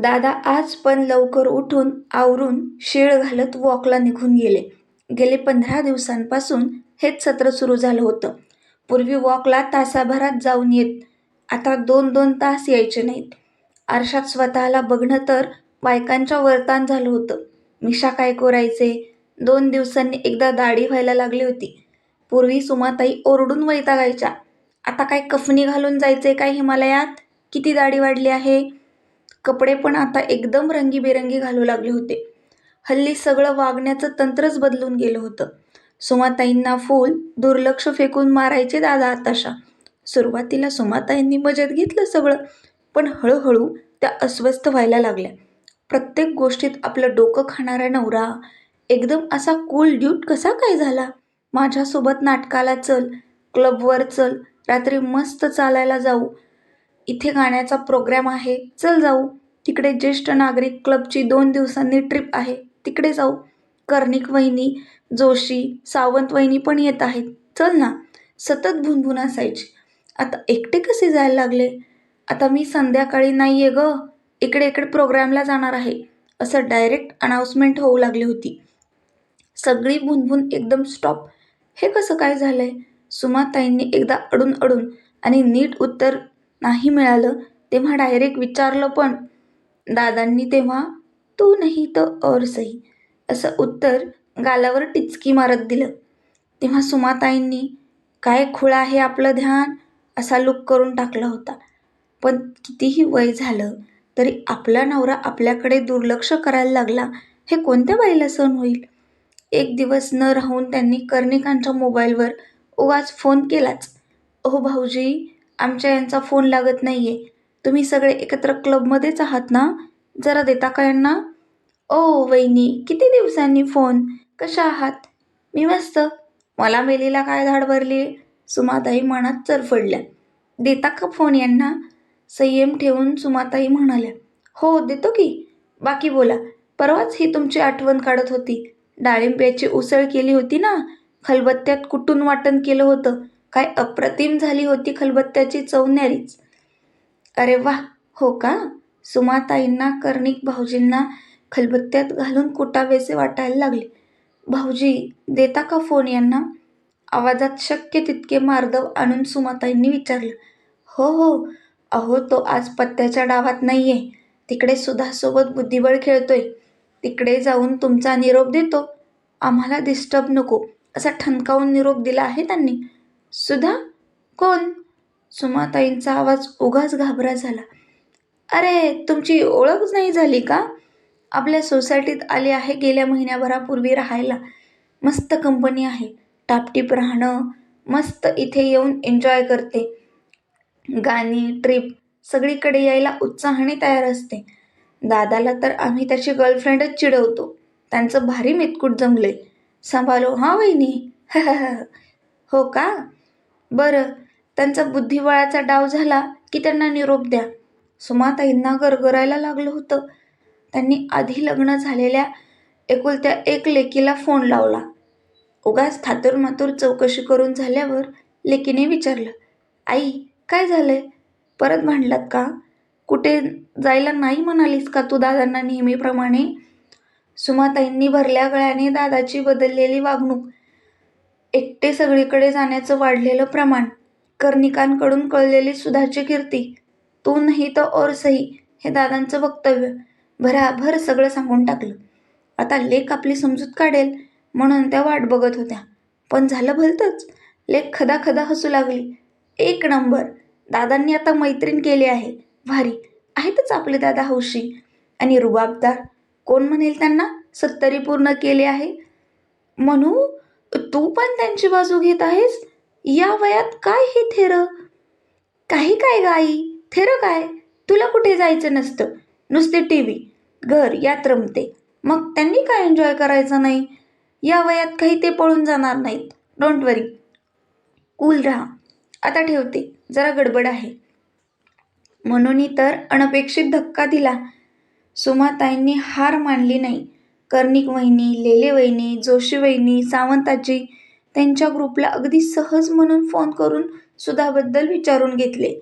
दादा आज पण लवकर उठून आवरून शीळ घालत वॉकला निघून गेले. गेले पंधरा दिवसांपासून हेच सत्र सुरू झालं होतं. पूर्वी वॉकला तासाभरात जाऊन येत आता दोन दोन तास यायचे नाहीत. आरशात स्वतःला बघणं तर बायकांच्या वर्तान झालं होतं. मिशा काय कोरायचे? दोन दिवसांनी एकदा दाढी व्हायला लागली होती. पूर्वी सुमाताई ओरडून वैतागायच्या. आता काय कफनी घालून जायचे काय हिमालयात? किती दाढी वाढली आहे? कपडे पण आता एकदम रंगीबेरंगी घालू लागले होते. हल्ली सगळं वागण्याचं तंत्रच बदलून गेलं होतं. सुमाताईंना फूल दुर्लक्ष फेकून मारायचे दादा आताशा. सुरुवातीला सुमाताईंनी मजेत घेतलं सगळं पण हळूहळू त्या अस्वस्थ व्हायला लागल्या. प्रत्येक गोष्टीत आपलं डोकं खाणारा नवरा एकदम असा कूल ड्यूट कसा काय झाला? माझ्यासोबत नाटकाला चल क्लबवर चल रात्री मस्त चालायला जाऊ इथे गाण्याचा प्रोग्रॅम आहे. चल जाऊ. तिकडे ज्येष्ठ नागरिक क्लबची दोन दिवसांनी ट्रिप आहे. तिकडे जाऊ. कर्णिक वहिनी जोशी सावंत वहिनी पण येत आहेत. चल ना. सतत भुनभुन असायची आता एकटे कसे जायला लागले? आता मी संध्याकाळी नाही आहे ग. इकडे इकडे प्रोग्रॅमला जाणार आहे. असं डायरेक्ट अनाऊन्समेंट होऊ लागली होती. सगळी भुनभुन एकदम स्टॉप हे कसं काय झालंय? सुमाताईंनी एकदा अडून अडून आणि नीट उत्तर नाही मिळालं तेव्हा डायरेक्ट विचारलं पण दादांनी तेव्हा तू नाही तर और सही असं उत्तर गालावर टिचकी मारत दिलं. तेव्हा सुमाताईंनी काय खुळा आहे आपलं ध्यान? असा लुक करून टाकला होता. पण कितीही वय झालं तरी आपला नवरा आपल्याकडे दुर्लक्ष करायला लागला हे कोणत्या बाईला सण होईल? एक दिवस न राहून त्यांनी कर्णिकांच्या मोबाईलवर उगाच फोन केलाच. अहो भाऊजी आमच्या यांचा फोन लागत नाही आहे तुम्ही सगळे एकत्र क्लबमध्येच आहात ना? जरा देता का यांना? ओ वहिनी किती दिवसांनी फोन? कशा आहात? मी मस्त. मला मेलीला काय धाड भरली? सुमाताई मनात चरफडल्या. देता का फोन यांना? संयम ठेवून सुमाताई म्हणाल्या. हो देतो की. बाकी बोला. परवाच ही तुमची आठवण काढत होती. डाळिंब्याची उसळ केली होती ना? खलबत्त्यात कुटून वाटण केलं होतं. काय अप्रतिम झाली होती खलबत्त्याची चवण्यारीच अरे वा हो का? सुमाताईंना कर्णिक भाऊजींना खलबत्त्यात घालून कुटावेसे वाटायला लागले. भाऊजी देता का फोन यांना? आवाजात शक्य तितके मार्दव आणून सुमाताईंनी विचारलं. हो हो अहो तो आज पत्त्याच्या डावात नाही आहे तिकडे सुधासोबत बुद्धिबळ खेळतोय. तिकडे जाऊन तुमचा निरोप देतो. आम्हाला डिस्टर्ब नको. असा ठणकावून निरोप दिला आहे त्यांनी. सुधा कोण? सुमाताईंचा आवाज उगाच घाबरा झाला. अरे तुमची ओळख नाही झाली का? आपल्या सोसायटीत आली आहे गेल्या महिन्याभरापूर्वी राहायला. मस्त कंपनी आहे. टापटीप राहणं मस्त इथे येऊन एन्जॉय करते. गाणी ट्रिप सगळीकडे यायला उत्साहाने तयार असते. दादाला तर आम्ही त्याची गर्लफ्रेंडच चिडवतो. त्यांचं भारी मेतकूट जमले सांभालो हां वहिनी. हो का? बरं त्यांचा बुद्धिबळाचा डाव झाला की त्यांना निरोप द्या. सुमाताईंना गरगरायला लागलं होतं. त्यांनी आधी लग्न झालेल्या एकुलत्या एक लेकीला फोन लावला. उगाच थातुरमातूर चौकशी करून झाल्यावर लेकीने विचारलं आई काय झालंय? परत भांडलात का? कुठे जायला नाही म्हणालीस का तू दादांना नेहमीप्रमाणे? सुमाताईंनी भरल्या गळ्याने दादाची बदललेली वागणूक एकटे सगळीकडे जाण्याचं वाढलेलं प्रमाण कर्णिकांकडून कळलेली सुधाची कीर्ती तू नाही तर और सही हे दादांचं वक्तव्य भराभर सगळं सांगून टाकलं. आता लेख आपली समजूत काढेल म्हणून त्या वाट बघत होत्या. पण झालं भलतंच. लेख खदा खदा हसू लागली. एक नंबर. दादांनी आता मैत्रीण केली आहे. भारी. आहेतच आपले दादा हौशी. आणि रुबाबदार. कोण म्हणेल त्यांना? सत्तरी पूर्ण केले आहे? म्हणू तू पण त्यांची बाजू घेत आहेस? या वयात काय हे थेर? काही काय गाई थेर काय? तुला कुठे जायचं नसतं. नुसते टी व्ही घर यात रमते. मग त्यांनी काय एन्जॉय करायचं नाही? या वयात काही ते पळून जाणार नाहीत. डोंट वरी कूल राहा. आता ठेवते. जरा गडबड आहे. म्हणून तर अनपेक्षित धक्का दिला. सुमाताईंनी हार मानली नाही. कर्णिक वहिनी लेले वहिनी जोशी वहिनी सावंताजी त्यांच्या ग्रुपला अगदी सहज म्हणून फोन करून सुधाबद्दल विचारून घेतले.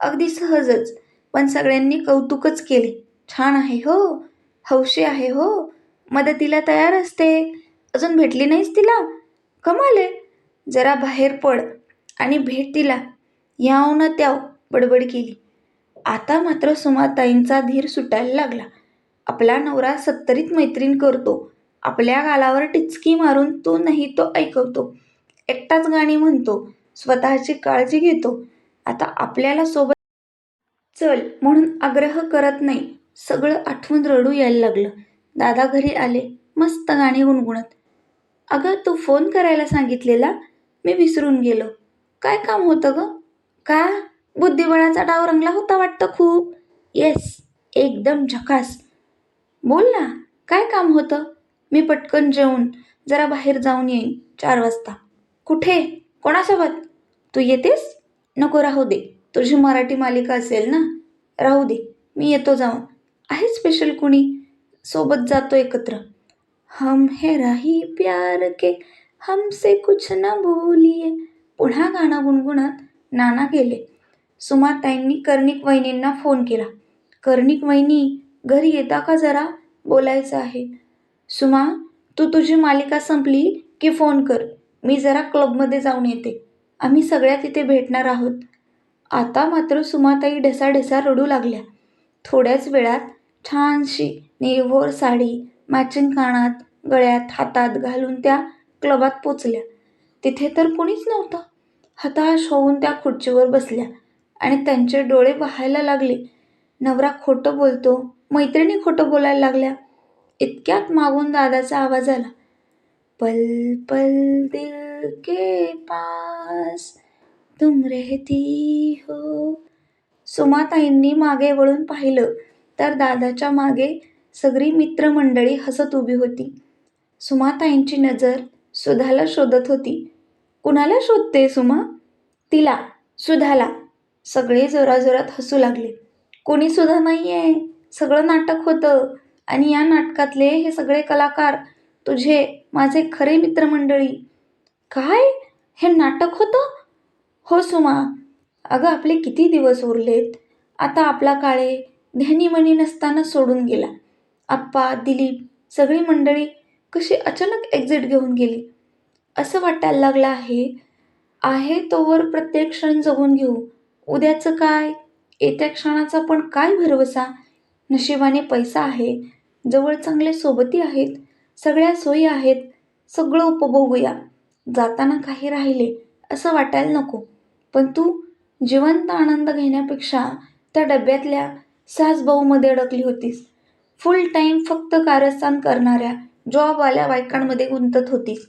अगदी सहजच पण सगळ्यांनी कौतुकच केले. छान आहे हो हौशी आहे हो मदतीला तयार असते. अजून भेटली नाहीस तिला? कमाल आहे. जरा बाहेर पड आणि भेट तिला. याव न त्याव बडबड केली. आता मात्र सुमाताईंचा धीर सुटायला लागला. आपला नवरा सत्तरीत मैत्रीण करतो. आपल्या गालावर टिचकी मारून तो नाही तो ऐकवतो. एकटाच गाणी म्हणतो. स्वतःची काळजी घेतो. आता आपल्याला सोबत चल म्हणून आग्रह करत नाही. सगळं आठवून रडू यायला लागलं. दादा घरी आले मस्त गाणी गुणगुणत. अगं तू फोन करायला सांगितलेला? मी विसरून गेलो. काय काम होतं ग? का? बुद्धिबळाचा डाव रंगला होता वाटतं खूप? येस एकदम झकास. बोल ना काय काम होतं? मी पटकन जेवून जरा बाहेर जाऊन येईन चार वाजता. कुठे? कोणासोबत? तू येतेस? नको राहू दे. तुझी मराठी मालिका असेल ना? राहू दे मी येतो जाऊन. आहे स्पेशल कुणी? सोबत जातो एकत्र. हम हे राही प्यार के हमसे कुछ ना बोलिये पुन्हा गाणं गुणगुणत नाना गेले. सुमाताईंनी कर्णिक वहिनींना फोन केला. कर्णिक वहिनी घरी येता का जरा? बोलायचं आहे. सुमा तू तुझी मालिका संपली की फोन कर. मी जरा क्लबमध्ये जाऊन येते. आम्ही सगळ्या तिथे भेटणार आहोत. आता मात्र सुमाताई ढसाढसा रडू लागल्या. थोड्याच वेळात छानशी नेवोर साडी मॅचिंग कानात गळ्यात हातात घालून त्या क्लबात पोचल्या. तिथे तर कुणीच नव्हतं. हताश होऊन त्या खुर्चीवर बसल्या आणि त्यांचे डोळे वाहायला लागले. नवरा खोटं बोलतो मैत्रिणी खोटं बोलायला लागल्या. इतक्यात मागून दादाचा आवाज आला. पल पल दिल के पास. तुम रहती हो. सुमाताईंनी मागे वळून पाहिलं तर दादाच्या मागे सगळी मित्रमंडळी हसत उभी होती. सुमाताईंची नजर सुधाला शोधत होती. कुणाला शोधते सुमा? तिला सुधाला. सगळे जोराजोरात हसू लागले. कोणी सुधा नाही आहे सगळं नाटक होतं. आणि या नाटकातले हे सगळे कलाकार तुझे माझे खरे मित्रमंडळी. काय? हे नाटक होतं? हो सुमा. अगं आपले किती दिवस उरलेत? आता आपला काळे ध्यानीमनी नसताना सोडून गेला. आप्पा दिलीप सगळी मंडळी कशी अचानक एक्झिट घेऊन गेली. असं वाटायला लागलं आहे आहे तोवर प्रत्येक क्षण जगून घेऊ. उद्याचं काय? येत्या क्षणाचा पण काय भरवसा? नशिबाने पैसा आहे जवळ चांगले सोबती आहेत सगळ्या सोयी आहेत सगळं उपभोगूया जाताना काही राहिले असं वाटायला नको. पण तू जिवंत आनंद घेण्यापेक्षा त्या डब्यातल्या सासभाऊमध्ये अडकली होतीस. फुल टाईम फक्त कारस्थान करणाऱ्या जॉबवाल्या बायकांमध्ये गुंतत होतीस.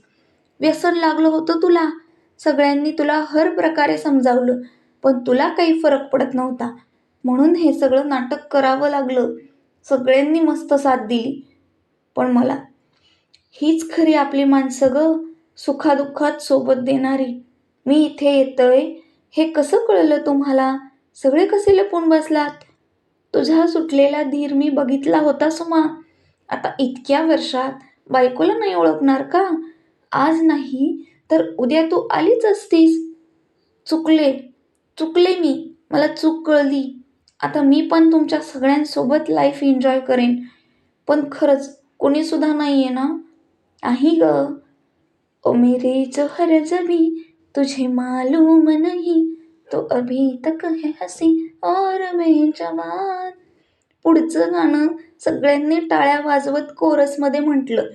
व्यसन लागलं होतं तुला. सगळ्यांनी तुला हर प्रकारे समजावलं पण तुला काही फरक पडत नव्हता. म्हणून हे सगळं नाटक करावं लागलं. सगळ्यांनी मस्त साथ दिली. पण मला हीच खरी आपली माणसं गं सुखादुःखात सोबत देणारी. मी इथे येतोय हे कसं कळलं तुम्हाला? सगळे कसे लपून बसलात? तुझा सुटलेला धीर मी बघितला होता सुमा. आता इतक्या वर्षात बायकोला नाही ओळखणार का? आज नाही तर उद्या तू आलीच असतीस. चुकले चुकले मी. मला चूक कळली. आता मी पण तुमच्या सगळ्यांसोबत लाईफ एन्जॉय करेन. पण खरंच कोणीसुद्धा नाही आहे ना? नाही ग. ओ मेरे जोहर जबी तुझे मालूम नाही. तो अभी तक है हसी और मैं जवान. पुढचं गाणं सगळ्यांनी टाळ्या वाजवत कोरसमध्ये म्हटलं.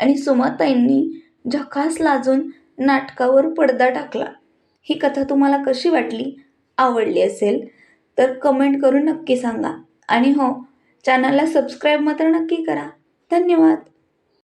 आणि सुमाताईंनी झकास लाजून नाटकावर पडदा टाकला. ही कथा तुम्हाला कशी वाटली? आवडली असेल? तर कमेंट करून नक्की सांगा. आणि हो चॅनलला सबस्क्राईब मात्र नक्की करा. धन्यवाद.